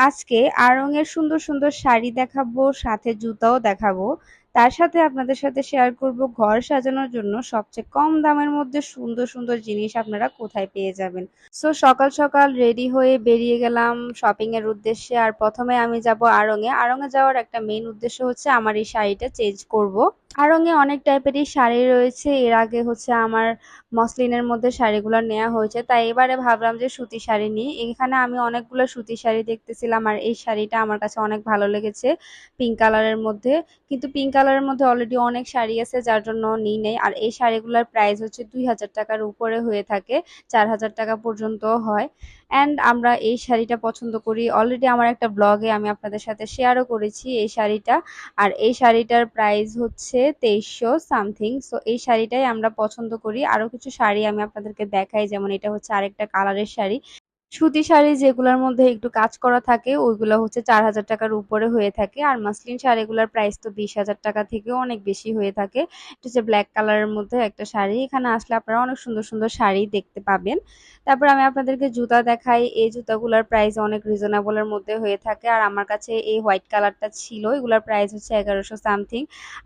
আজকে আড়ং-এর সুন্দর, সুন্দর শাড়ি দেখাবো, সাথে জুতাও দেখাবো। তার সাথে আপনাদের সাথে শেয়ার করব ঘর সাজানোর জন্য সবচেয়ে কম দামের মধ্যে সুন্দর, সুন্দর জিনিস আপনারা কোথায় পেয়ে যাবেন। সো সকাল, সকাল রেডি হয়ে বেরিয়ে গেলাম শপিং এর উদ্দেশ্যে। আর প্রথমে আমি যাব আড়ং-এ। আড়ং-এ যাওয়ার একটা মেইন উদ্দেশ্য হচ্ছে আমার এই শাড়িটা চেঞ্জ করব। আড়ং-এ অনেক টাইপেরই শাড়ি রয়েছে। এর আগে হচ্ছে আমার মসলিনের মধ্যে শাড়িগুলো নেওয়া হয়েছে। তাই এবারে ভাবলাম যে সুতি শাড়ি নিই। এখানে আমি অনেকগুলো সুতি শাড়ি দেখতেছিলাম আর এই শাড়িটা আমার কাছে অনেক ভালো লেগেছে পিঙ্ক কালারের মধ্যে। কিন্তু পিঙ্ক কালারের মধ্যে অলরেডি অনেক শাড়ি আছে যার জন্য নিই নেই। আর এই শাড়িগুলোর প্রাইস হচ্ছে দুই হাজার টাকার উপরে হয়ে থাকে। চার হাজার টাকা পর্যন্ত হয়। অ্যান্ড আমরা এই শাড়িটা পছন্দ করি। অলরেডি আমার একটা ব্লগে আমি আপনাদের সাথে শেয়ারও করেছি এই শাড়িটা। আর এই শাড়িটার প্রাইস হচ্ছে তেইশশো সামথিং সো এই শাড়িটাই আমরা পছন্দ করি। আরও কিছু শাড়ি আমি আপনাদেরকে দেখাই। যেমন এটা হচ্ছে আরেকটা কালারের শাড়ি। সুতি শাড়ি যেগুলোর মধ্যে একটু কাজ করা থাকে, ওইগুলো হচ্ছে চার হাজার টাকার উপরে হয়ে থাকে। আর মাসলিন শাড়িগুলোর প্রাইস তো বিশ হাজার টাকা থেকেও অনেক বেশি হয়ে থাকে। এটা হচ্ছে ব্ল্যাক কালারের মধ্যে একটা শাড়ি। এখানে আসলে আপনারা অনেক সুন্দর সুন্দর শাড়ি দেখতে পাবেন। তারপর আমি আপনাদেরকে জুতা দেখাই। এই জুতাগুলোর প্রাইস অনেক রিজনেবলের মধ্যে হয়ে থাকে। আর আমার কাছে এই হোয়াইট কালারটা ছিল। এগুলোর প্রাইস হচ্ছে এগারোশো সামথিং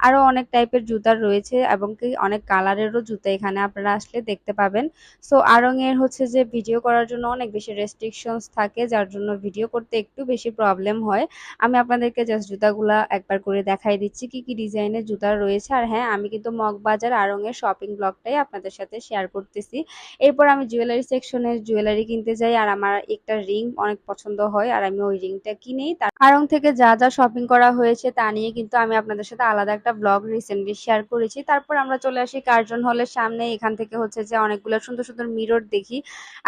আরও অনেক টাইপের জুতা রয়েছে এবং কি অনেক কালারেরও জুতা এখানে আপনারা আসলে দেখতে পাবেন। সো আরঙের হচ্ছে যে ভিডিও করার জন্য অনেক বেশি রেস্ট্রিকশনস থাকে, যার জন্য ভিডিও করতে একটু বেশি প্রবলেম হয়। আমি আপনাদেরকে জাস্ট জুতাগুলা একবার করে দেখাই দিচ্ছি, কি কি ডিজাইনের জুতা রয়েছে। আর হ্যাঁ আমি কিন্তু মগবাজার আরঙের শপিং ব্লগটাই আপনাদের সাথে শেয়ার করতেছি। এরপর আমি জুয়েলারি সেকশনের জুয়েলারি কিনতে যাই, আর আমার একটা রিং অনেক পছন্দ হয়, আর আমি ওই রিংটা কিনেই তার আরং থেকে যা যা শপিং করা হয়েছে তা নিয়ে কিন্তু আমি আপনাদের সাথে আলাদা একটা ব্লগ রিসেন্টলি শেয়ার করেছি। তারপর আমরা চলে আসি কার্জন হলের সামনে, এখান থেকে হচ্ছে যে অনেকগুলো সুন্দর সুন্দর মিরর দেখি,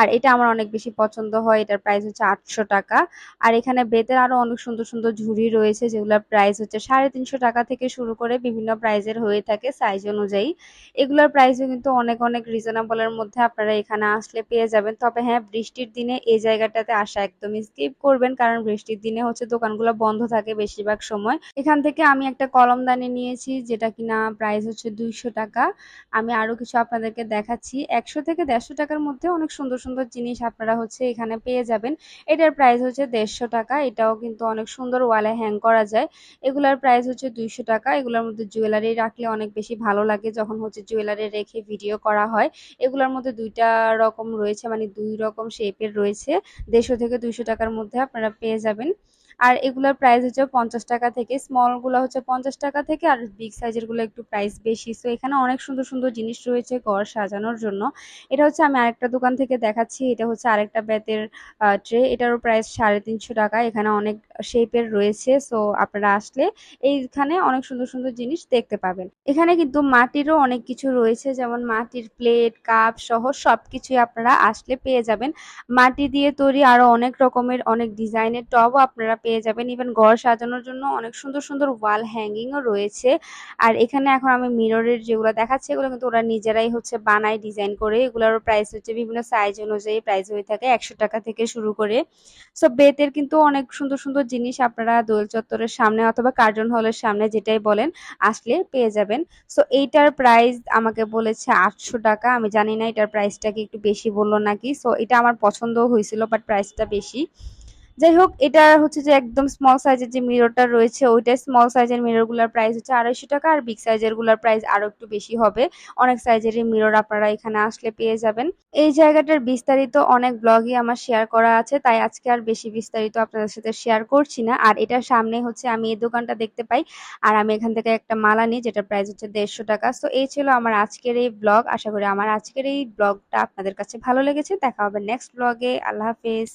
আর এটা আমার অনেক বেশি পছন্দ হয়, এটার প্রাইস হচ্ছে আটশো টাকা। আর এখানে বেতের আরও অনেক সুন্দর সুন্দর ঝুড়ি রয়েছে, যেগুলোর প্রাইস হচ্ছে সাড়ে তিনশো টাকা থেকে শুরু করে বিভিন্ন প্রাইজের হয়ে থাকে সাইজ অনুযায়ী। এগুলোর প্রাইসও কিন্তু অনেক অনেক রিজনেবলের মধ্যে আপনারা এখানে আসলে পেয়ে যাবেন। তবে হ্যাঁ বৃষ্টির দিনে এই জায়গাটাতে আসা একদমই স্কিপ করবেন, কারণ বৃষ্টির দিনে হচ্ছে দোকানগুলো বন্ধ থাকে বেশিরভাগ সময়। এখান থেকে আমি একটা কলমদানি নিয়েছি, যেটা কিনা প্রাইস হচ্ছে দুইশো টাকা। আমি আরও কিছু আপনাদেরকে দেখাচ্ছি। একশো থেকে দেড়শো টাকার মধ্যে অনেক সুন্দর সুন্দর জিনিস আপনারা হচ্ছে এখানে পেয়ে যাবেন। এটার প্রাইস হচ্ছে দেড়শো টাকা। এটাও কিন্তু অনেক সুন্দর ওয়ালে হ্যাং করা যায়। এগুলার প্রাইস হচ্ছে দুইশো টাকা। এগুলোর মধ্যে জুয়েলারি রাখলে অনেক বেশি ভালো লাগে যখন হচ্ছে জুয়েলারি রেখে ভিডিও করা হয়। এগুলার মধ্যে দুইটা রকম রয়েছে মানে দুই রকম শেপের রয়েছে। দেড়শো থেকে দুইশো টাকার মধ্যে আপনারা পেয়ে যাবেন। আর এগুলোর প্রাইস হচ্ছে পঞ্চাশ টাকা থেকে স্মলগুলো হচ্ছে পঞ্চাশ টাকা থেকে আর বিগ সাইজেরগুলো একটু প্রাইস বেশি। সো এখানে অনেক সুন্দর সুন্দর জিনিস রয়েছে ঘর সাজানোর জন্য। এটা হচ্ছে আমি আরেকটা দোকান থেকে দেখাচ্ছি। এটা হচ্ছে আরেকটা বেতের ট্রে এটারও প্রাইস সাড়ে তিনশো টাকা। এখানে অনেক শেপের রয়েছে। সো আপনারা আসলে এইখানে অনেক সুন্দর সুন্দর জিনিস দেখতে পাবেন। এখানে কিন্তু মাটিরও অনেক কিছু রয়েছে। যেমন মাটির প্লেট কাপ সহ সব কিছুই আপনারা আসলে পেয়ে যাবেন। মাটি দিয়ে তৈরি আরও অনেক রকমের অনেক ডিজাইনের টবও আপনারা পেয়ে যাবেন। ইভেন ঘর সাজানোর জন্য অনেক সুন্দর সুন্দর ওয়াল হ্যাঙ্গিংও রয়েছে। আর এখানে এখন আমি মিররের যেগুলো দেখাচ্ছি, এগুলো কিন্তু ওরা নিজেরাই হচ্ছে বানায় ডিজাইন করে। এগুলোর প্রাইস হচ্ছে বিভিন্ন সাইজ অনুযায়ী প্রাইস হয়ে থাকে, একশো টাকা থেকে শুরু করে। সো বেতের কিন্তু অনেক সুন্দর সুন্দর জিনিস আপনারা দোল চত্বরের সামনে অথবা কার্জন হলের সামনে যেটাই বলেন, আসলে পেয়ে যাবেন। সো এইটার প্রাইস আমাকে বলেছে আটশো টাকা। আমি জানি না এটার প্রাইসটা কি একটু বেশি বলল নাকি। সো এটা আমার পছন্দ হয়েছিল বাট প্রাইসটা বেশি। যাই হোক এটা হচ্ছে যে একদম স্মল সাইজের যে মিররটা রয়েছে, ওইটা স্মল সাইজের মিররগুলোর প্রাইস হচ্ছে আড়াইশো টাকা আর বিগ সাইজেরগুলার প্রাইস আরও একটু বেশি হবে। অনেক সাইজেরই মিরর আপনারা এখানে আসলে পেয়ে যাবেন। এই জায়গাটার বিস্তারিত অনেক ব্লগই আমার শেয়ার করা আছে, তাই আজকে আর বেশি বিস্তারিত আপনাদের সাথে শেয়ার করছি না। আর এটার সামনে হচ্ছে আমি এই দোকানটা দেখতে পাই, আর আমি এখান থেকে একটা মালা নিই যেটা প্রাইস হচ্ছে দেড়শো টাকা। সো এই ছিল আমার আজকের এই ব্লগ আশা করি আমার আজকের এই ব্লগটা আপনাদের কাছে ভালো লেগেছে। দেখা হবে নেক্সট ব্লগে আল্লাহ হাফেজ।